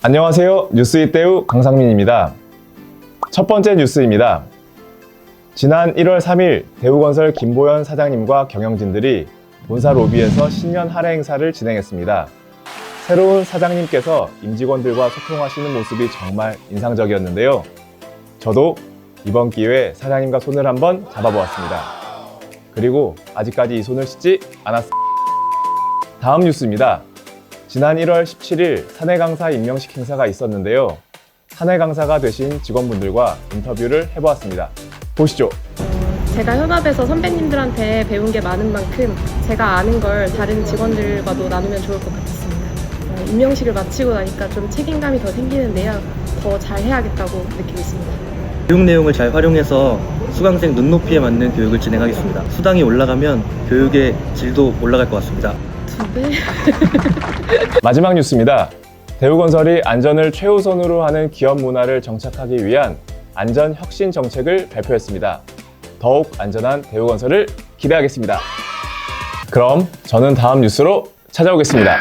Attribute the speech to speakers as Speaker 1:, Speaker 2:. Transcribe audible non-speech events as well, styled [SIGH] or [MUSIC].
Speaker 1: 안녕하세요. 뉴스이떼우 강상민입니다. 첫 번째 뉴스입니다. 지난 1월 3일 대우건설 김보현 사장님과 경영진들이 본사 로비에서 신년 할애 행사를 진행했습니다. 새로운 사장님께서 임직원들과 소통하시는 모습이 정말 인상적이었는데요. 저도 이번 기회에 사장님과 손을 한번 잡아보았습니다. 그리고 아직까지 이 손을 씻지 않았습니다. 다음 뉴스입니다. 지난 1월 17일 사내 강사 임명식 행사가 있었는데요. 사내 강사가 되신 직원분들과 인터뷰를 해보았습니다. 보시죠.
Speaker 2: 제가 현업에서 선배님들한테 배운 게 많은 만큼 제가 아는 걸 다른 직원들과도 나누면 좋을 것 같았습니다. 어, 임명식을 마치고 나니까 좀 책임감이 더 생기는데요. 더 잘 해야겠다고 느끼고 있습니다.
Speaker 3: 교육 내용을 잘 활용해서 수강생 눈높이에 맞는 교육을 진행하겠습니다. 수당이 올라가면 교육의 질도 올라갈 것 같습니다.
Speaker 2: 두 배? [LAUGHS]
Speaker 1: 마지막 뉴스입니다. 대우건설이 안전을 최우선으로 하는 기업 문화를 정착하기 위한 안전 혁신 정책을 발표했습니다. 더욱 안전한 대우건설을 기대하겠습니다. 그럼 저는 다음 뉴스로 찾아오겠습니다.